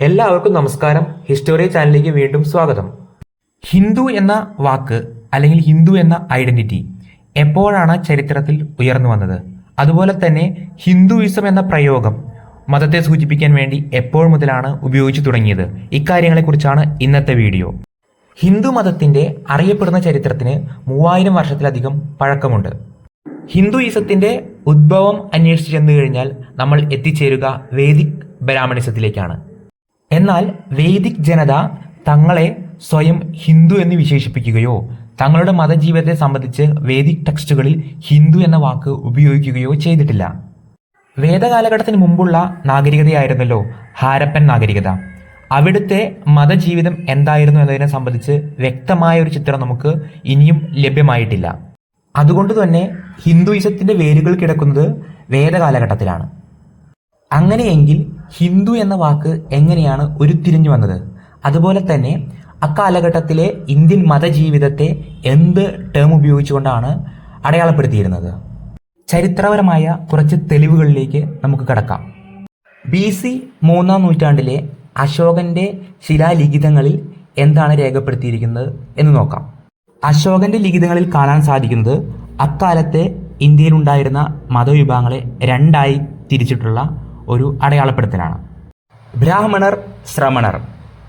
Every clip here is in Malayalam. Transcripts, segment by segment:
എല്ലാവർക്കും നമസ്കാരം. ഹിസ്റ്റോറി ചാനലിലേക്ക് വീണ്ടും സ്വാഗതം. ഹിന്ദു എന്ന വാക്ക് അല്ലെങ്കിൽ ഹിന്ദു എന്ന ഐഡന്റിറ്റി എപ്പോഴാണ് ചരിത്രത്തിൽ ഉയർന്നു വന്നത്? അതുപോലെ തന്നെ ഹിന്ദുയിസം എന്ന പ്രയോഗം മതത്തെ സൂചിപ്പിക്കാൻ വേണ്ടി എപ്പോൾ മുതലാണ് ഉപയോഗിച്ചു തുടങ്ങിയത്? ഇക്കാര്യങ്ങളെക്കുറിച്ചാണ് ഇന്നത്തെ വീഡിയോ. ഹിന്ദു മതത്തിന്റെ അറിയപ്പെടുന്ന ചരിത്രത്തിന് മൂവായിരം വർഷത്തിലധികം പഴക്കമുണ്ട്. ഹിന്ദുയിസത്തിന്റെ ഉദ്ഭവം അന്വേഷിച്ച് ചെന്നു കഴിഞ്ഞാൽ നമ്മൾ എത്തിച്ചേരുക വേദിക് ബ്രാഹ്മണിസത്തിലേക്കാണ് എന്നാൽ വേദിക് ജനത തങ്ങളെ സ്വയം ഹിന്ദു എന്ന് വിശേഷിപ്പിക്കുകയോ തങ്ങളുടെ മതജീവിതത്തെ സംബന്ധിച്ച് വേദിക് ടെക്സ്റ്റുകളിൽ ഹിന്ദു എന്ന വാക്ക് ഉപയോഗിക്കുകയോ ചെയ്തിട്ടില്ല. വേദകാലഘട്ടത്തിന് മുമ്പുള്ള നാഗരികതയായിരുന്നല്ലോ ഹാരപ്പൻ നാഗരികത. അവിടുത്തെ മതജീവിതം എന്തായിരുന്നു എന്നതിനെ സംബന്ധിച്ച് വ്യക്തമായ ഒരു ചിത്രം നമുക്ക് ഇനിയും ലഭ്യമായിട്ടില്ല. അതുകൊണ്ട് തന്നെ ഹിന്ദുയിസത്തിന്റെ വേരുകൾ കിടക്കുന്നത് വേദകാലഘട്ടത്തിലാണ്. അങ്ങനെയെങ്കിൽ ഹിന്ദു എന്ന വാക്ക് എങ്ങനെയാണ് ഉരുത്തിരിഞ്ഞു വന്നത്? അതുപോലെ തന്നെ അക്കാലഘട്ടത്തിലെ ഇന്ത്യൻ മതജീവിതത്തെ എന്ത് ടേം ഉപയോഗിച്ചുകൊണ്ടാണ് അടയാളപ്പെടുത്തിയിരുന്നത്? ചരിത്രപരമായ കുറച്ച് തെളിവുകളിലേക്ക് നമുക്ക് കടക്കാം. ബി സി മൂന്നാം നൂറ്റാണ്ടിലെ അശോകന്റെ ശിലാലിഖിതങ്ങളിൽ എന്താണ് രേഖപ്പെടുത്തിയിരിക്കുന്നത് എന്ന് നോക്കാം. അശോകന്റെ ലിഖിതങ്ങളിൽ കാണാൻ സാധിക്കുന്നത് അക്കാലത്തെ ഇന്ത്യയിലുണ്ടായിരുന്ന മതവിഭാഗങ്ങളെ രണ്ടായി തിരിച്ചിട്ടുള്ള ഒരു അടയാളപ്പെടുത്തലാണ്. ബ്രാഹ്മണർ ശ്രമണർ.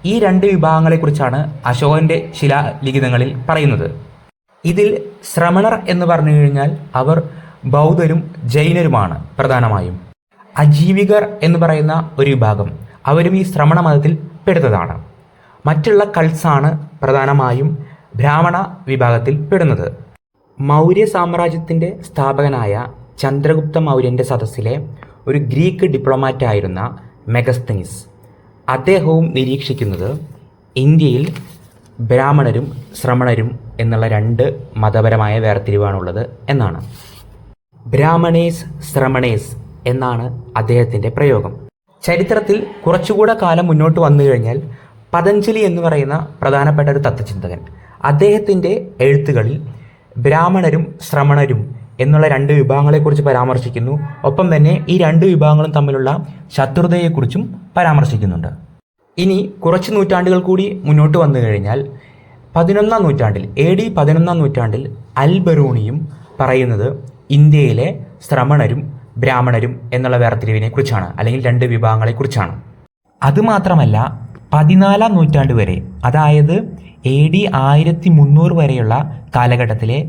ഈ രണ്ട് വിഭാഗങ്ങളെക്കുറിച്ചാണ് അശോകന്റെ ശിലാലിഖിതങ്ങളിൽ പറയുന്നത്. ഇതിൽ ശ്രമണർ എന്ന് പറഞ്ഞു കഴിഞ്ഞാൽ അവർ ബൗദ്ധരും ജൈനരുമാണ് പ്രധാനമായും. അജീവികർ എന്ന് പറയുന്ന ഒരു വിഭാഗം അവരും ഈ ശ്രമണ മതത്തിൽ പെടുന്നതാണ് മറ്റുള്ള കൾസാണ് പ്രധാനമായും ബ്രാഹ്മണ വിഭാഗത്തിൽ പെടുന്നത്. മൗര്യ സാമ്രാജ്യത്തിന്റെ സ്ഥാപകനായ ചന്ദ്രഗുപ്ത മൗര്യന്റെ സദസ്സിലെ ഒരു ഗ്രീക്ക് ഡിപ്ലോമാറ്റ് ആയിരുന്ന മെഗസ്തനിസ്. അദ്ദേഹവും നിരീക്ഷിക്കുന്നത് ഇന്ത്യയിൽ ബ്രാഹ്മണരും ശ്രമണരും എന്നുള്ള രണ്ട് മതപരമായ വേർതിരിവാണുള്ളത് എന്നാണ്. ബ്രാഹ്മണേസ് ശ്രമണേസ് എന്നാണ് അദ്ദേഹത്തിന്റെ പ്രയോഗം. ചരിത്രത്തിൽ കുറച്ചുകൂടെ കാലം മുന്നോട്ട് വന്നു കഴിഞ്ഞാൽ പതഞ്ജലി എന്ന് പറയുന്ന പ്രധാനപ്പെട്ട ഒരു തത്വചിന്തകൻ. അദ്ദേഹത്തിന്റെ എഴുത്തുകളിൽ ബ്രാഹ്മണരും ശ്രമണരും എന്നുള്ള രണ്ട് വിഭാഗങ്ങളെക്കുറിച്ച് പരാമർശിക്കുന്നു. ഒപ്പം തന്നെ ഈ രണ്ട് വിഭാഗങ്ങളും തമ്മിലുള്ള ശത്രുതയെക്കുറിച്ചും പരാമർശിക്കുന്നുണ്ട്. ഇനി കുറച്ച് നൂറ്റാണ്ടുകൾ കൂടി മുന്നോട്ട് വന്നു കഴിഞ്ഞാൽ പതിനൊന്നാം നൂറ്റാണ്ടിൽ എ ഡി പതിനൊന്നാം നൂറ്റാണ്ടിൽ അൽബറൂണിയും പറയുന്നത് ഇന്ത്യയിലെ ശ്രമണരും ബ്രാഹ്മണരും എന്നുള്ള വേർതിരിവിനെ കുറിച്ചാണ് അല്ലെങ്കിൽ രണ്ട് വിഭാഗങ്ങളെക്കുറിച്ചാണ്. അതുമാത്രമല്ല പതിനാലാം നൂറ്റാണ്ട് വരെ അതായത് എ ഡി ആയിരത്തി മുന്നൂറ് വരെയുള്ള കാലഘട്ടത്തിലെ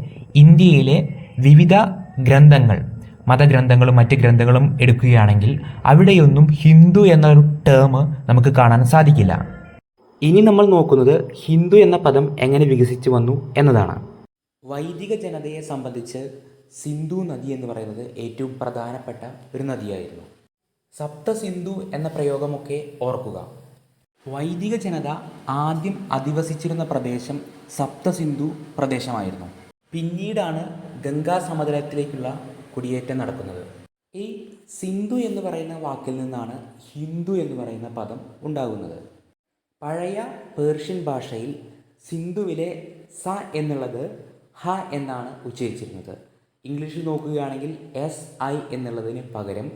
ഇന്ത്യയിലെ വിവിധ ഗ്രന്ഥങ്ങൾ മതഗ്രന്ഥങ്ങളും മറ്റ് ഗ്രന്ഥങ്ങളും എടുക്കുകയാണെങ്കിൽ അവിടെയൊന്നും ഹിന്ദു എന്നൊരു ടേം നമുക്ക് കാണാൻ സാധിക്കില്ല. ഇനി നമ്മൾ നോക്കുന്നത് ഹിന്ദു എന്ന പദം എങ്ങനെ വികസിച്ചു വന്നു എന്നതാണ്. വൈദിക ജനതയെ സംബന്ധിച്ച് സിന്ധു നദി എന്ന് പറയുന്നത് ഏറ്റവും പ്രധാനപ്പെട്ട ഒരു നദിയായിരുന്നു. സപ്ത സിന്ധു എന്ന പ്രയോഗമൊക്കെ ഓർക്കുക. വൈദിക ജനത ആദ്യം അധിവസിച്ചിരുന്ന പ്രദേശം സപ്ത സിന്ധു പ്രദേശമായിരുന്നു. പിന്നീടാണ് ഗംഗാ സമതലത്തിലേക്കുള്ള കുടിയേറ്റം നടക്കുന്നത്. ഈ സിന്ധു എന്ന് പറയുന്ന വാക്കിൽ നിന്നാണ് ഹിന്ദു എന്ന് പറയുന്ന പദം ഉണ്ടാകുന്നത്. പഴയ പേർഷ്യൻ ഭാഷയിൽ സിന്ധുവിലെ സ എന്നുള്ളത് ഹ എന്നാണ് ഉച്ചരിച്ചിരുന്നത്. ഇംഗ്ലീഷിൽ നോക്കുകയാണെങ്കിൽ എസ് ഐ എന്നുള്ളതിന് പകരം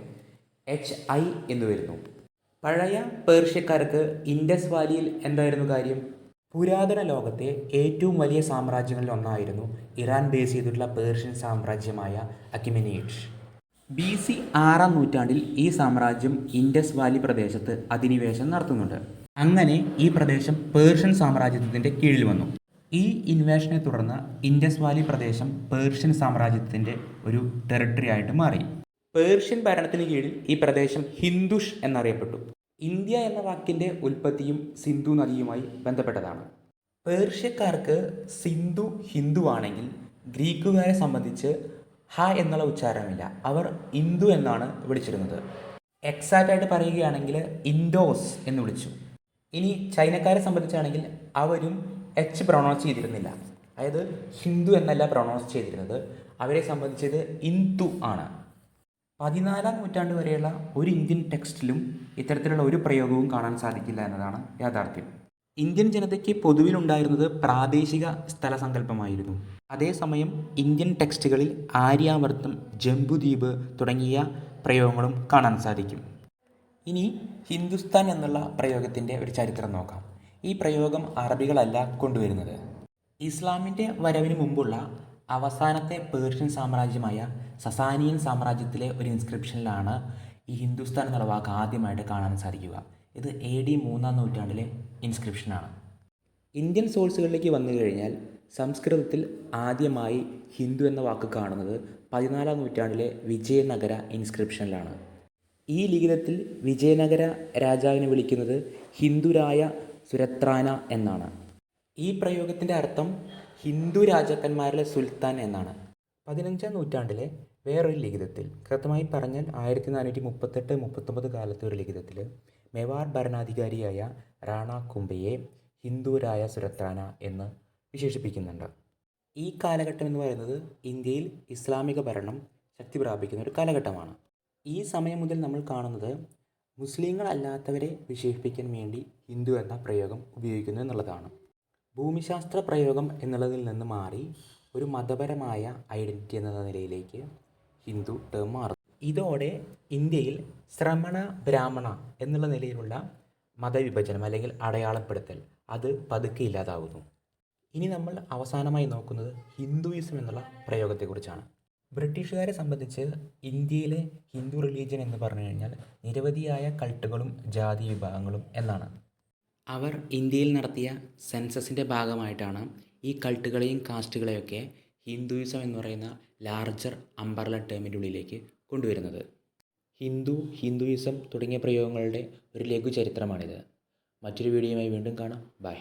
എച്ച് ഐ എന്ന് വരുന്നു. പഴയ പേർഷ്യക്കാർക്ക് ഇൻഡസ് വാലിയിൽ എന്തായിരുന്നു കാര്യം? പുരാതന ലോകത്തെ ഏറ്റവും വലിയ സാമ്രാജ്യങ്ങളിൽ ഒന്നായിരുന്നു ഇറാൻ ബേസ് ചെയ്തിട്ടുള്ള പേർഷ്യൻ സാമ്രാജ്യമായ അക്കിമെനീഡ് ബി സി ആറാം നൂറ്റാണ്ടിൽ ഈ സാമ്രാജ്യം ഇൻഡസ് വാലി പ്രദേശത്ത് അധിനിവേശം നടത്തുന്നുണ്ട്. അങ്ങനെ ഈ പ്രദേശം പേർഷ്യൻ സാമ്രാജ്യത്തിന്റെ കീഴിൽ വന്നു. ഈ ഇൻവേഷനെ തുടർന്ന് ഇൻഡസ് വാലി പ്രദേശം പേർഷ്യൻ സാമ്രാജ്യത്തിന്റെ ഒരു ടെറിട്ടറി ആയിട്ട് മാറി. പേർഷ്യൻ ഭരണത്തിന് കീഴിൽ ഈ പ്രദേശം ഹിന്ദുഷ് എന്നറിയപ്പെട്ടു. ഇന്ത്യ എന്ന വാക്കിന്റെ ഉൽപ്പത്തിയും സിന്ധു നദിയുമായി ബന്ധപ്പെട്ടതാണ്. പേർഷ്യക്കാർക്ക് സിന്ധു ഹിന്ദു ആണെങ്കിൽ ഗ്രീക്കുകാരെ സംബന്ധിച്ച് ഹ എന്നുള്ള ഉച്ചാരണമില്ല. അവർ ഇന്ദു എന്നാണ് വിളിച്ചിരുന്നത്. എക്സാക്റ്റ് ആയിട്ട് പറയുകയാണെങ്കിൽ ഇൻഡോസ് എന്ന് വിളിച്ചു. ഇനി ചൈനക്കാരെ സംബന്ധിച്ചാണെങ്കിൽ അവരും എച്ച് പ്രൊണൗൺസ് ചെയ്തിരുന്നില്ല. അതായത് ഹിന്ദു എന്നല്ല പ്രൊണൗൺസ് ചെയ്തിരുന്നത്. അവരെ സംബന്ധിച്ചത് ഇന്തു ആണ്. പതിനാലാം നൂറ്റാണ്ട് വരെയുള്ള ഒരു ഇന്ത്യൻ ടെക്സ്റ്റിലും ഇത്തരത്തിലുള്ള ഒരു പ്രയോഗവും കാണാൻ സാധിക്കില്ല എന്നതാണ് യാഥാർത്ഥ്യം. ഇന്ത്യൻ ജനതയ്ക്ക് പൊതുവിലുണ്ടായിരുന്നത് പ്രാദേശിക സ്ഥലസങ്കല്പമായിരുന്നു. അതേസമയം ഇന്ത്യൻ ടെക്സ്റ്റുകളിൽ ആര്യാവർത്തം ജംബുദ്വീപ് തുടങ്ങിയ പ്രയോഗങ്ങളും കാണാൻ സാധിക്കും. ഇനി ഹിന്ദുസ്ഥാൻ എന്നുള്ള പ്രയോഗത്തിന്റെ ഒരു ചരിത്രം നോക്കാം. ഈ പ്രയോഗം അറബികളല്ല കൊണ്ടുവരുന്നത്. ഇസ്ലാമിന്റെ വരവിന് മുമ്പുള്ള അവസാനത്തെ പേർഷ്യൻ സാമ്രാജ്യമായ സസാനിയൻ സാമ്രാജ്യത്തിലെ ഒരു ഇൻസ്ക്രിപ്ഷനിലാണ് ഈ ഹിന്ദുസ്ഥാൻ എന്നുള്ള വാക്ക് ആദ്യമായിട്ട് കാണാൻ സാധിക്കുക. ഇത് എ ഡി മൂന്നാം നൂറ്റാണ്ടിലെ ഇൻസ്ക്രിപ്ഷനാണ് ഇന്ത്യൻ സോഴ്സുകളിലേക്ക് വന്നു കഴിഞ്ഞാൽ സംസ്കൃതത്തിൽ ആദ്യമായി ഹിന്ദു എന്ന വാക്ക് കാണുന്നത് പതിനാലാം നൂറ്റാണ്ടിലെ വിജയനഗര ഇൻസ്ക്രിപ്ഷനിലാണ് ഈ ലിഖിതത്തിൽ വിജയനഗര രാജാവിനെ വിളിക്കുന്നത് ഹിന്ദുരായ സുരത്രാന എന്നാണ്. ഈ പ്രയോഗത്തിന്റെ അർത്ഥം ഹിന്ദു രാജാക്കന്മാരിലെ സുൽത്താൻ എന്നാണ്. പതിനഞ്ചാം നൂറ്റാണ്ടിലെ വേറൊരു ലിഖിതത്തിൽ കൃത്യമായി പറഞ്ഞാൽ ആയിരത്തി നാനൂറ്റി മുപ്പത്തെട്ട് മുപ്പത്തൊമ്പത് കാലത്തെ ഒരു ലിഖിതത്തിൽ മെവാർ ഭരണാധികാരിയായ റാണ കുംബയെ ഹിന്ദുരായ സുരത്രാന എന്ന് വിശേഷിപ്പിക്കുന്നുണ്ട്. ഈ കാലഘട്ടം എന്ന് പറയുന്നത് ഇന്ത്യയിൽ ഇസ്ലാമിക ഭരണം ശക്തി പ്രാപിക്കുന്ന ഒരു കാലഘട്ടമാണ്. ഈ സമയം മുതൽ നമ്മൾ കാണുന്നത് മുസ്ലിങ്ങളല്ലാത്തവരെ വിശേഷിപ്പിക്കാൻ വേണ്ടി ഹിന്ദു എന്ന പ്രയോഗം ഉപയോഗിക്കുന്നു എന്നുള്ളതാണ്. ഭൂമിശാസ്ത്ര പ്രയോഗം എന്നുള്ളതിൽ നിന്ന് മാറി ഒരു മതപരമായ ഐഡന്റിറ്റി എന്ന നിലയിലേക്ക് ഹിന്ദു ടേം മാറും ഇതോടെ ഇന്ത്യയിൽ ശ്രമണ ബ്രാഹ്മണ എന്നുള്ള നിലയിലുള്ള മതവിഭജനം അല്ലെങ്കിൽ അടയാളപ്പെടുത്തൽ അത് പതുക്കെ ഇല്ലാതാകുന്നു ഇനി നമ്മൾ അവസാനമായി നോക്കുന്നത് ഹിന്ദുയിസം എന്നുള്ള പ്രയോഗത്തെക്കുറിച്ചാണ്. ബ്രിട്ടീഷുകാരെ സംബന്ധിച്ച് ഇന്ത്യയിലെ ഹിന്ദു റിലീജിയൻ എന്ന് പറഞ്ഞു കഴിഞ്ഞാൽ നിരവധിയായ കൾട്ടുകളും ജാതി വിഭാഗങ്ങളും എന്നാണ്. അവർ ഇന്ത്യയിൽ നടത്തിയ സെൻസസിന്റെ ഭാഗമായിട്ടാണ് ഈ കൾട്ടുകളെയും കാസ്റ്റുകളെയൊക്കെ ഹിന്ദുയിസം എന്ന് പറയുന്ന ലാർജർ അംബർല ടേമിന്റെ ഉള്ളിലേക്ക് കൊണ്ടുവരുന്നത്. ഹിന്ദു ഹിന്ദുയിസം തുടങ്ങിയ പ്രയോഗങ്ങളുടെ ഒരു ലഘു ചരിത്രമാണിത് മറ്റൊരു വീഡിയോയുമായി വീണ്ടും കാണാം. ബൈ.